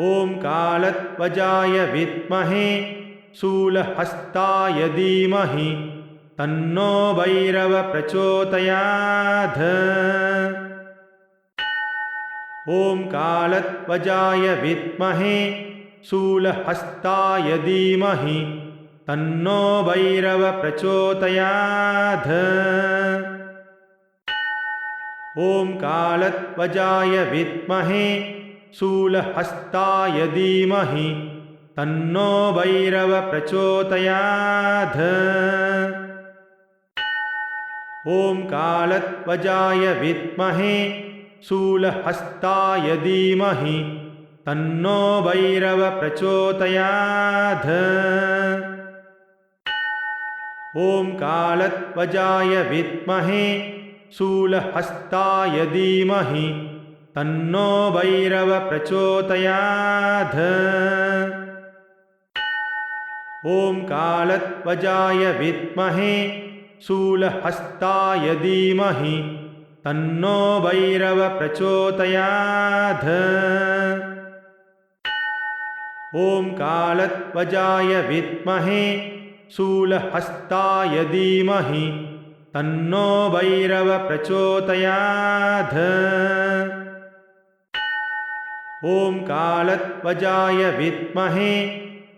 ॐ कालध्वजाय विद्महे शूलहस्ताय धीमहि तन्नो भैरव प्रचोदयात्। ॐ कालध्वजाय विद्महे शूलहस्ताय धीमहि तन्नो भैरव प्रचोदयात्। ॐ कालध्वजाय विद्महे शूलहस्ताय धीमहि तन्नो भैरव प्रचोदयात्। ॐ कालध्वजाय विद्महे शूलहस्ताय धीमहि तन्नो भैरव प्रचोदयात्। ॐ कालध्वजाय विद्महे शूलहस्ताय धीमहि कालध्वजाय विद्महे शूलहस्ताय धीमहि तन्नो भैरव प्रचोदयात्। ॐ कालध्वजाय विद्महे शूलहस्ताय धीमहि तन्नो भैरव प्रचोदयात् ॐ कालध्वजाय विद्महे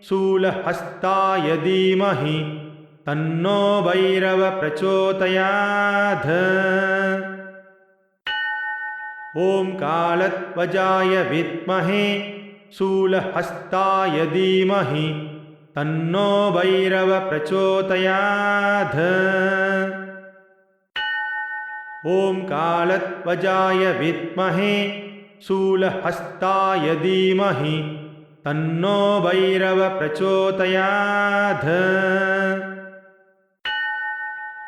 शूलहस्ताय धीमहि तन्नो भैरव प्रचोदयात्। ॐ कालध्वजाय विद्महे शूलहस्ताय धीमहि तन्नो भैरव प्रचोदयात्। ॐ कालध्वजाय विद्महे शूलहस्ताय धीमहि तन्नो भैरव प्रचोदयात्।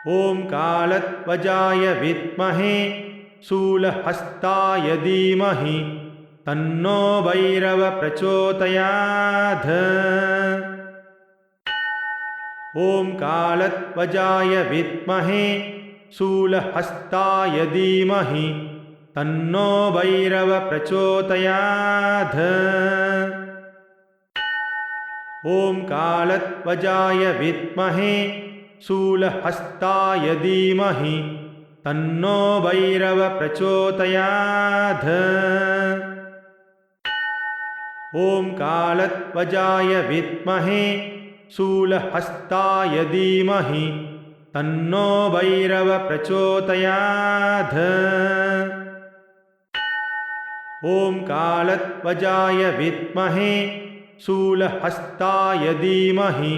ॐ कालध्वजाय विद्महे शूलहस्ताय धीमहि तन्नो भैरव प्रचोदयात्। ॐ कालध्वजाय विद्महे शूलहस्ताय धीमहि तन्नो भैरव प्रचोदयात्। ॐ कालध्वजाय विद्महे शूलहस्ताय धीमहि तन्नो भैरव प्रचोदयात्। ॐ कालध्वजाय विद्महे शूलहस्ताय धीमहि तन्नो भैरव प्रचोदयात् ॐ कालध्वजाय विद्महे शूलहस्ताय धीमहि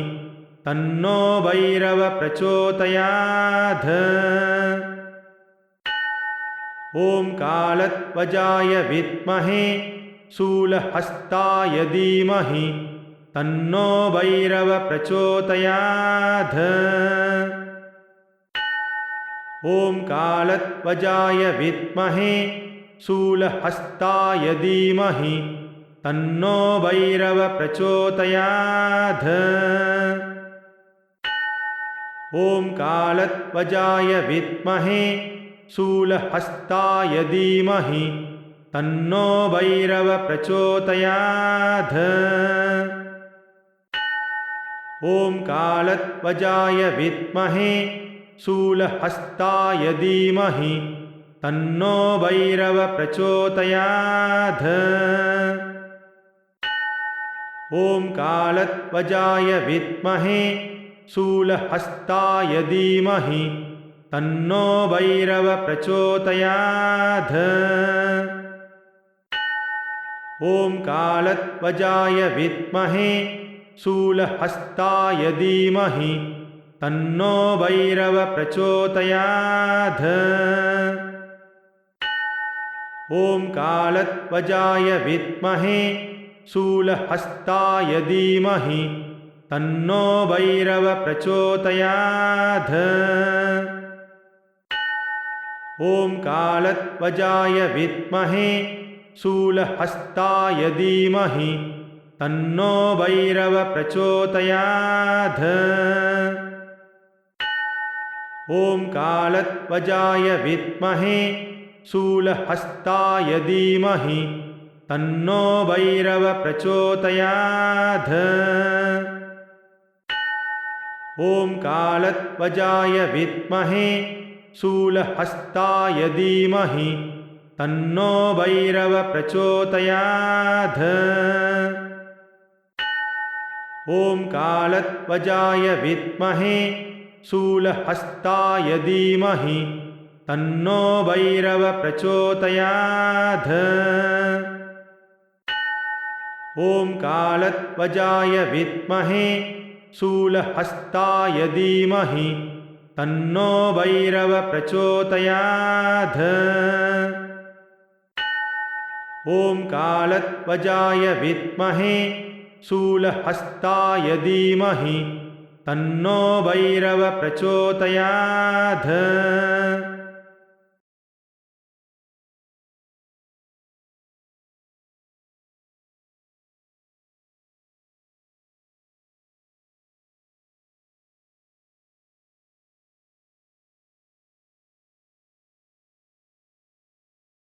तन्नो भैरव प्रचोदयात्। ॐ कालध्वजाय विद्महे शूलहस्ताय धीमहि तन्नो भैरव प्रचोदयात्। ॐ कालध्वजाय विद्महे शूलहस्ताय धीमहि तन्नो भैरव प्रचोदयात्। ॐ कालध्वजाय विद्महे शूलहस्ताय धीमहि तन्नो भैरव प्रचोदयात्। ॐ कालध्वजाय विद्महे शूलहस्ताय धीमहि तन्नो भैरव प्रचोदयात्। ॐ कालध्वजाय विद्महे शूलहस्ताय धीमहि तन्नो भैरव प्रचोदयात्। ॐ कालध्वजाय विद्महे शूलहस्ताय धीमहि तन्नो भैरव प्रचोदयात् ॐ कालध्वजाय विद्महे शूलहस्ताय धीमहि तन्नो भैरव प्रचोदयात्। ॐ कालध्वजाय विद्महे शूलहस्ताय धीमहि तन्नो भैरव प्रचोदयात्। ॐ कालध्वजाय विद्महे शूलहस्ताय धीमहि तन्नो भैरव प्रचोदयात्। ॐ कालध्वजाय विद्महे शूलहस्ताय धीमहि तन्नो भैरव प्रचोदयात्। ॐ कालध्वजाय विद्महे शूलहस्ताय धीमहि तन्नो भैरव प्रचोदयात्। ॐ कालध्वजाय विद्महे शूलहस्ताय धीमहि तन्नो भैरव प्रचोदयात्। ॐ कालध्वजाय विद्महे शूलहस्ताय धीमहि तन्नो भैरव प्रचोदयात्